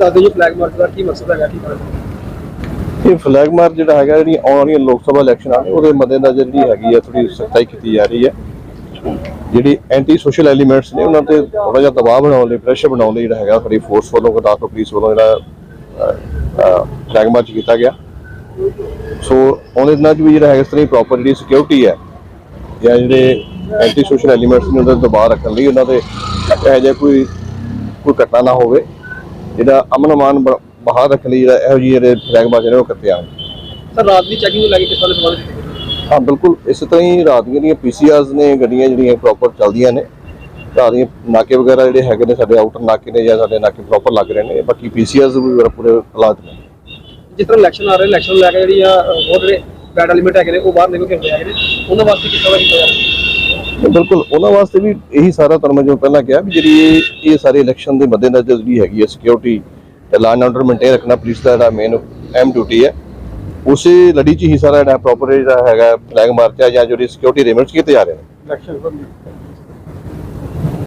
ਦੱਸ ਜੀ flag March ਦਾ ਕੀ ਮਕਸਦ ਹੈਗਾ, ਕੀ ਇਹ ਫਲੈਗ ਮਾਰਚ ਜਿਹੜਾ ਹੈਗਾ, ਜਿਹੜੀ ਆਉਣ ਵਾਲੀਆਂ ਲੋਕ ਸਭਾ ਇਲੈਕਸ਼ਨਾਂ ਨੇ ਉਹਦੇ ਮੱਦੇਨਜ਼ਰ ਜਿਹੜੀ ਹੈਗੀ ਹੈ ਥੋੜੀ ਸਖਤਾਈ ਕੀਤੀ ਜਾ ਰਹੀ ਹੈ। ਜਿਹੜੀ ਐਂਟੀ ਸੋਸ਼ਲ ਐਲੀਮੈਂਟਸ ਨੇ, ਉਹਨਾਂ ਤੇ ਥੋੜਾ ਜਿਹਾ ਦਬਾਅ ਬਣਾਉਣ ਲਈ ਪ੍ਰੈਸ਼ਰ ਬਣਾਉਣ ਲਈ ਜਿਹੜਾ ਹੈਗਾ ਸਾਡੀ ਫੋਰਸ ਵੱਲੋਂ ਗੁਰਦਾਸਪੁਰ ਪੁਲਿਸ ਵੱਲੋਂ ਜਿਹੜਾ ਫਲੈਗ ਮਾਰਚ ਕੀਤਾ ਗਿਆ। ਸੋ ਉਹਦੇ ਨਾਲ ਵੀ ਜਿਹੜਾ ਹੈਗਾ, ਇਸ ਤਰ੍ਹਾਂ ਪ੍ਰੋਪਰ ਜਿਹੜੀ ਸਿਕਿਉਰਿਟੀ ਹੈ, ਜਾਂ ਜਿਹੜੇ ਐਂਟੀ ਸੋਸ਼ਲ ਐਲੀਮੈਂਟਸ ਨੇ ਉਹਨਾਂ ਤੇ ਦਬਾਅ ਰੱਖਣ ਲਈ ਉਹਨਾਂ ਦੇ ਇਹੋ ਜਿਹਾ ਕੋਈ ਕੋਈ ਘਟਨਾ ਨਾ ਹੋਵੇ। ਜਿਹੜਾ ਅਮਨ ਅਮਾਨ ਬਹਾਲ ਰੱਖਣ ਲਈ ਜਿਹੜਾ ਇਹੋ ਜਿਹੇ ਜਿਹੜੇ ਫਲੈਗ ਮਾਰਚ ਨੇ ਉਹ ਕੀਤੇ ਆਣ ਸਰ ਰਾਤ ਦੀ ਚੈਕਿੰਗ ਨੂੰ ਲੈ ਕੇ ਕਿਸ ਤਰ੍ਹਾਂ ਦੇ ਸਵਾਲ? ਹਾਂ ਬਿਲਕੁਲ। ਇਸੇ ਤਰ੍ਹਾਂ ਹੀ ਰਾਤ ਦੀਆਂ ਜਿਹੜੀਆਂ ਪੀਸੀਆਰਸ ਨੇ ਗੱਡੀਆਂ ਜਿਹੜੀਆਂ ਪ੍ਰੋਪਰ ਚੱਲਦੀਆਂ ਨੇ ਰਾਤ ਦੀਆਂ ਨਾਕੇ ਵਗੈਰਾ ਜਿਹੜੇ ਹੈਗੇ ਨੇ ਸਾਡੇ ਆਊਟਰ ਨਾਕੇ ਨੇ ਜਾਂ ਸਾਡੇ ਨਾਕੇ ਪ੍ਰੋਪਰ ਲੱਗ ਰਹੇ ਨੇ ਬਾਕੀ ਪੀਸੀਆਰਸ ਵੀ ਮੇਰਾ ਪੂਰੇ ਹਾਲਾਤ ਨੇ। ਜਿਸ ਤਰ੍ਹਾਂ ਇਲੈਕਸ਼ਨ ਆ ਰਹੇ ਇਲੈਕਸ਼ਨ ਲੈ ਕੇ ਜਿਹੜੀ ਆ ਅ, ਹੋਰ ਜਿਹੜੇ ਬੈਡ ਐਲੀਮੈਂਟ ਹੈਗੇ ਨੇ ਉਹ ਬਾਹਰ ਨਿਕਲ ਕੇ ਹੁੰਦੇ ਹੈਗੇ ਨੇ ਉਹਨਾਂ ਵਾਸਤੇ ਕਿਸ ਤਰ੍ਹਾਂ ਕੀਤਾ ਜਾ ਰਿਹਾ? ਬਿਲਕੁਲ, ਉਹਨਾਂ ਵਾਸਤੇ ਵੀ ਇਹੀ ਸਾਰਾ ਤੁਹਾਨੂੰ ਮੈਂ ਪਹਿਲਾਂ ਕਿਹਾ ਵੀ ਜਿਹੜੀ ਇਹ ਇਹ ਸਾਰੇ ਇਲੈਕਸ਼ਨ ਦੇ ਮੱਦੇਨਜ਼ਰ ਜਿਹੜੀ ਹੈਗੀ ਹੈ ਸਿਕਿਉਰਿਟੀ ਤੇ ਆਰਡਰ ਮੇਨਟੇਨ ਰੱਖਣਾ ਪੁਲਿਸ ਦਾ ਜਿਹੜਾ ਮੇਨ ਐਮ ਡਿਊਟੀ ਹੈ। ਉਸੇ ਲੜੀ 'ਚ ਹੀ ਸਾਰਾ ਜਿਹੜਾ ਪ੍ਰੋਪਰ ਜਿਹੜਾ ਹੈਗਾ ਫਲੈਗ ਮਾਰਚ ਹੈ ਜਾਂ ਜਿਹੜੀ ਸਿਕਿਉਰਿਟੀ ਅਰੇਂਜਮੈਂਟਸ ਕੀਤੇ ਜਾ ਰਹੇ ਨੇ। ਇਲੈਕਸ਼ਨ